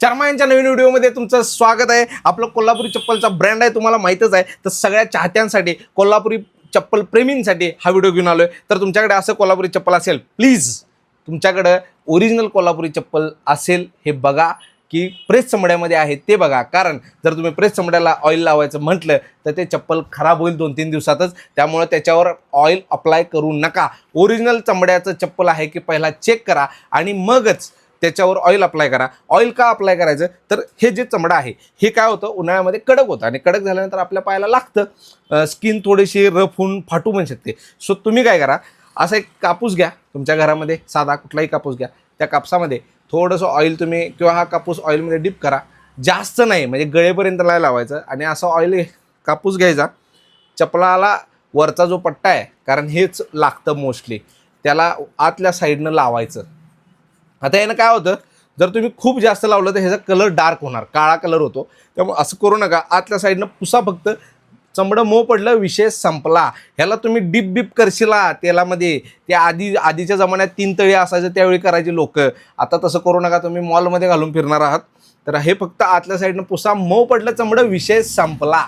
चर्मा यांच्या नवीन व्हिडिओमध्ये तुमचं स्वागत आहे. आपलं कोल्हापुरी चप्पलचा ब्रँड आहे तुम्हाला माहीतच आहे. तर सगळ्या चाहत्यांसाठी कोल्हापुरी चप्पल प्रेमींसाठी हा व्हिडिओ घेऊन आलो आहे तर तुमच्याकडे असं कोल्हापुरी चप्पल असेल प्लीज तुमच्याकडं ओरिजिनल कोल्हापुरी चप्पल असेल हे बघा की प्रेस चमड्यामध्ये आहे ते बघा. कारण जर तुम्ही प्रेस चमड्याला ऑइल लावायचं म्हटलं तर ते चप्पल खराब होईल दोन तीन दिवसातच. त्यामुळे त्याच्यावर ऑइल अप्लाय करू नका. ओरिजिनल चमड्याचं चप्पल आहे की पहिला चेक करा आणि मगच त्याच्यावर ऑइल अप्लाय करा. ऑइल का अप्लाय करायचं? तर हे जे चमडा आहे हे काय होतं? उन्हाळ्यामध्ये कडक होतं आणि कडक झाल्यानंतर आपल्या पायाला लागतं. स्किन थोडीशी रफ होऊन फाटू पण शकते. सो तुम्ही काय करा? असा एक कापूस घ्या. तुमच्या घरामध्ये साधा कुठलाही कापूस घ्या. त्या कापसामध्ये थोडंसं ऑइल तुम्ही किंवा हा कापूस ऑइलमध्ये डिप करा. जास्त नाही म्हणजे गळेपर्यंत नाही लावायचं. आणि असं ऑइल कापूस घ्यायचा. चपलाला वरचा जो पट्टा आहे कारण हेच लागतं मोस्टली त्याला आतल्या साईडनं लावायचं. आता यानं काय होतं जर तुम्ही खूप जास्त लावलं तर ह्याचा कलर डार्क होणार काळा कलर होतो. त्यामुळे असं करू नका. आतल्या साईडनं पुसा फक्त. चमडं मो पडलं विषय संपला. ह्याला तुम्ही डिप डिप करशिला तेलामध्ये. ते आधी आधीच्या जमान्यात तीन तळी असायचं त्यावेळी करायचे लोक. आता तसं करू नका तुम्ही मॉलमध्ये घालून फिरणार आहात. तर हे फक्त आतल्या साईडनं पुसा मऊ पडलं चमडं विषय संपला.